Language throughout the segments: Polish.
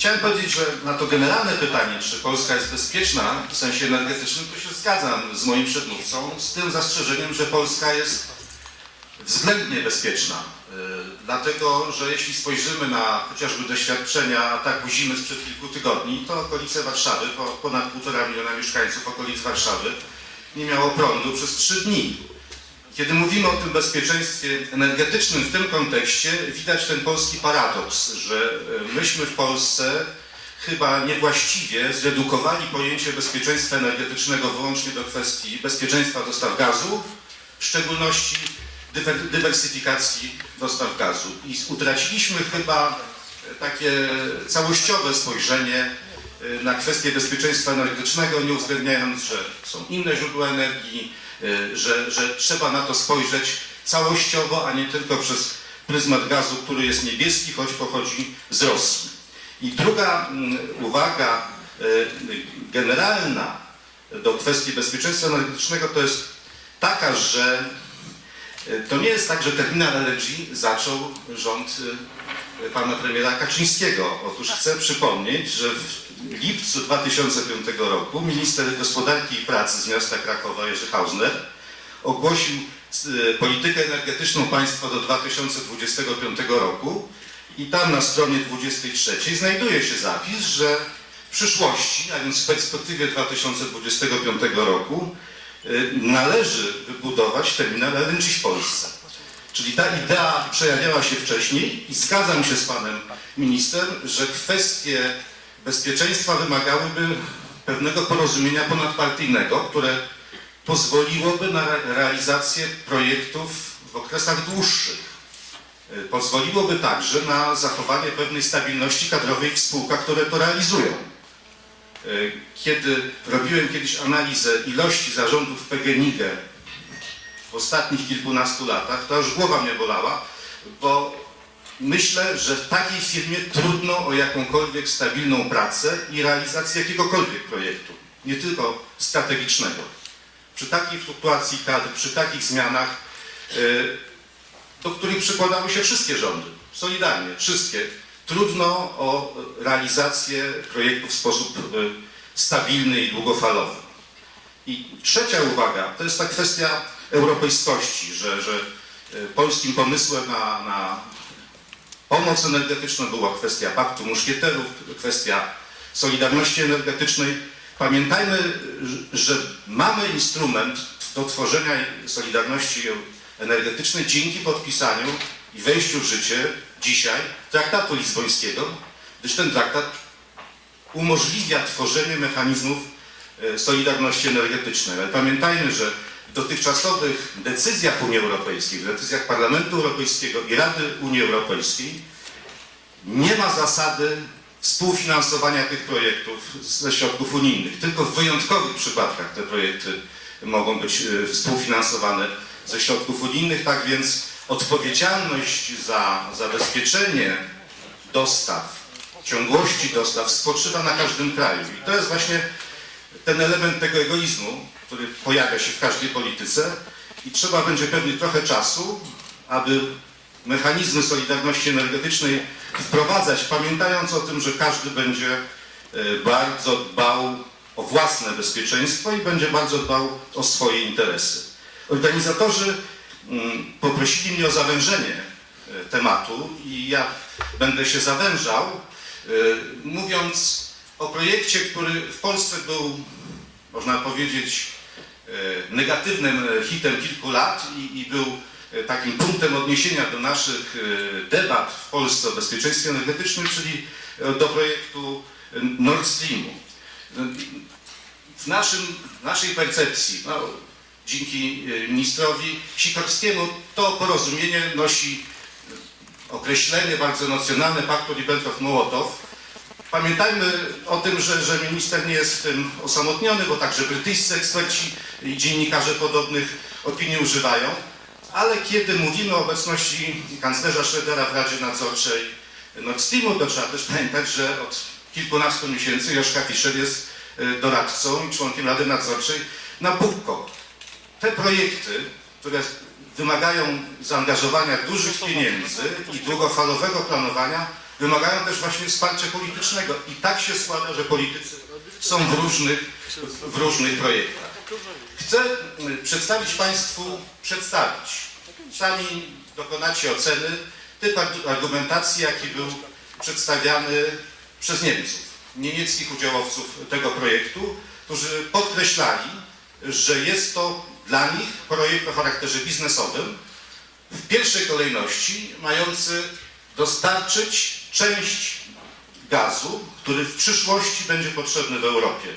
Chciałem powiedzieć, że na to generalne pytanie, czy Polska jest bezpieczna w sensie energetycznym, to się zgadzam z moim przedmówcą, z tym zastrzeżeniem, że Polska jest względnie bezpieczna. Yy, Dlatego, że jeśli spojrzymy na chociażby doświadczenia ataku zimy sprzed kilku tygodni, to okolice Warszawy, po ponad półtora miliona mieszkańców okolic Warszawy, nie miało prądu przez trzy dni. Kiedy mówimy o tym bezpieczeństwie energetycznym w tym kontekście, widać ten polski paradoks, że e, myśmy w Polsce chyba niewłaściwie zredukowali pojęcie bezpieczeństwa energetycznego wyłącznie do kwestii bezpieczeństwa dostaw gazu, w szczególności dywer- dywersyfikacji dostaw gazu. I utraciliśmy chyba takie całościowe spojrzenie y, na kwestię bezpieczeństwa energetycznego, nie uwzględniając, że są inne źródła energii, że, że trzeba na to spojrzeć całościowo, a nie tylko przez pryzmat gazu, który jest niebieski, choć pochodzi z Rosji. I druga mm, uwaga y, generalna do kwestii bezpieczeństwa energetycznego to jest taka, że y, to nie jest tak, że terminal LNG zaczął rząd y, pana premiera Kaczyńskiego. Otóż chcę przypomnieć, że w lipcu 2005 roku minister gospodarki i pracy z miasta Krakowa Jerzy Hausner ogłosił y, politykę energetyczną państwa do 2025 roku i tam na stronie 23 znajduje się zapis, że w przyszłości, a więc w perspektywie 2025 roku y, należy wybudować terminal LNG w Polsce. Czyli ta idea przejawiała się wcześniej i zgadzam się z panem ministrem, że kwestie bezpieczeństwa wymagałyby pewnego porozumienia ponadpartyjnego, które pozwoliłoby na re- realizację projektów w okresach dłuższych. Y, Pozwoliłoby także na zachowanie pewnej stabilności kadrowej w spółkach, które to realizują. Y, Kiedy robiłem kiedyś analizę ilości zarządów PGNiG w ostatnich kilkunastu latach, to aż głowa mnie bolała, bo myślę, że w takiej firmie trudno o jakąkolwiek stabilną pracę i realizację jakiegokolwiek projektu, nie tylko strategicznego. Przy takiej fluktuacji kadr, przy takich zmianach, y, do których przykładały się wszystkie rządy, solidarnie, wszystkie, trudno o realizację projektu w sposób y, stabilny i długofalowy. I trzecia uwaga, to jest ta kwestia europejskości, że, że y, polskim pomysłem na, na pomoc energetyczną była kwestia paktu muszkieterów, kwestia solidarności energetycznej. Pamiętajmy, że mamy instrument do tworzenia solidarności energetycznej dzięki podpisaniu i wejściu w życie dzisiaj traktatu lizbońskiego, gdyż ten traktat umożliwia tworzenie mechanizmów e, solidarności energetycznej. Ale pamiętajmy, że dotychczasowych decyzjach Unii Europejskiej, w decyzjach Parlamentu Europejskiego i Rady Unii Europejskiej nie ma zasady współfinansowania tych projektów ze środków unijnych. Tylko w wyjątkowych przypadkach te projekty mogą być e, współfinansowane ze środków unijnych. Tak więc odpowiedzialność za zabezpieczenie dostaw, ciągłości dostaw spoczywa na każdym kraju. I to jest właśnie ten element tego egoizmu, który pojawia się w każdej polityce i trzeba będzie pewnie trochę czasu, aby mechanizmy solidarności energetycznej wprowadzać, pamiętając o tym, że każdy będzie e, bardzo dbał o własne bezpieczeństwo i będzie bardzo dbał o swoje interesy. Organizatorzy mm, poprosili mnie o zawężenie e, tematu i ja będę się zawężał, e, mówiąc o projekcie, który w Polsce był, można powiedzieć, e, negatywnym hitem kilku lat i, i był e, takim punktem odniesienia do naszych e, debat w Polsce o bezpieczeństwie energetycznym, czyli do projektu Nord Streamu. W naszym, naszej percepcji, no, dzięki ministrowi Sikorskiemu, to porozumienie nosi określenie bardzo nacjonalne paktu Ribbentrop-Mołotow, Pamiętajmy o tym, że, że minister nie jest w tym osamotniony, bo także brytyjscy eksperci i dziennikarze podobnych opinii używają. Ale kiedy mówimy o obecności kanclerza Schroedera w Radzie Nadzorczej Nord Streamu, to trzeba też pamiętać, że od kilkunastu miesięcy Joszka Fischer jest e, doradcą i członkiem Rady Nadzorczej Nabucco. Te projekty, które wymagają zaangażowania dużych pieniędzy i długofalowego planowania, wymagają też właśnie wsparcia politycznego. I tak się składa, że politycy są w różnych, w różnych projektach. Chcę y, przedstawić Państwu, przedstawić, sami dokonacie oceny, typ argu- argumentacji, jaki był przedstawiany przez Niemców, niemieckich udziałowców tego projektu, którzy podkreślali, że jest to dla nich projekt o charakterze biznesowym, w pierwszej kolejności mający dostarczyć część gazu, który w przyszłości będzie potrzebny w Europie.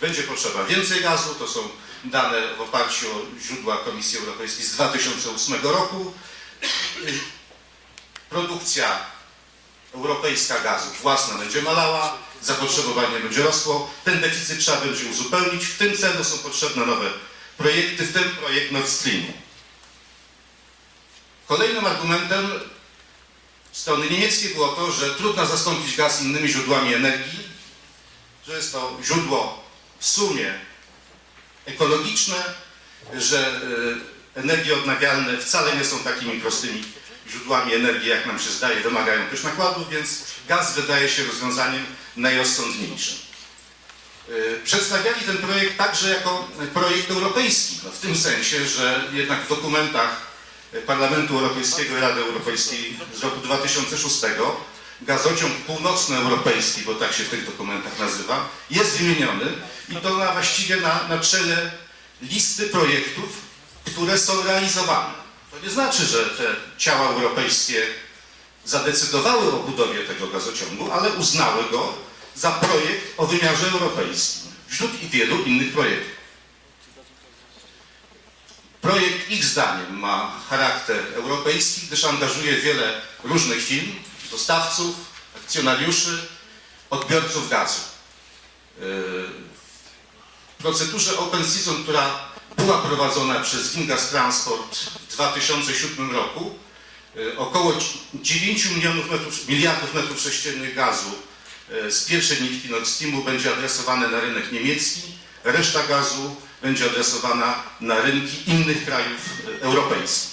Będzie potrzeba więcej gazu, to są dane w oparciu o źródła Komisji Europejskiej z 2008 roku. Produkcja europejska gazu własna będzie malała, zapotrzebowanie będzie rosło, ten deficyt trzeba będzie uzupełnić. W tym celu są potrzebne nowe projekty, w tym projekt Nord Streamu. Kolejnym argumentem strony niemieckiej było to, że trudno zastąpić gaz innymi źródłami energii, że jest to źródło w sumie ekologiczne, że e, energie odnawialne wcale nie są takimi prostymi źródłami energii, jak nam się zdaje, wymagają też nakładów, więc gaz wydaje się rozwiązaniem najrozsądniejszym. E, Przedstawiali ten projekt także jako projekt europejski, no w tym sensie, że jednak w dokumentach Parlamentu Europejskiego i Rady Europejskiej z roku 2006 gazociąg północnoeuropejski, bo tak się w tych dokumentach nazywa, jest wymieniony i to na, właściwie na, na czele listy projektów, które są realizowane. To nie znaczy, że te ciała europejskie zadecydowały o budowie tego gazociągu, ale uznały go za projekt o wymiarze europejskim, wśród wielu innych projektów. Projekt ich zdaniem ma charakter europejski, gdyż angażuje wiele różnych firm, dostawców, akcjonariuszy, odbiorców gazu. Yy, W procedurze Open Season, która była prowadzona przez Gingas Transport w 2007 roku, yy, około 9 milionów metrów, miliardów metrów sześciennych gazu yy, z pierwszej nitki Nord Streamu będzie adresowane na rynek niemiecki, reszta gazu będzie adresowana na rynki innych krajów europejskich.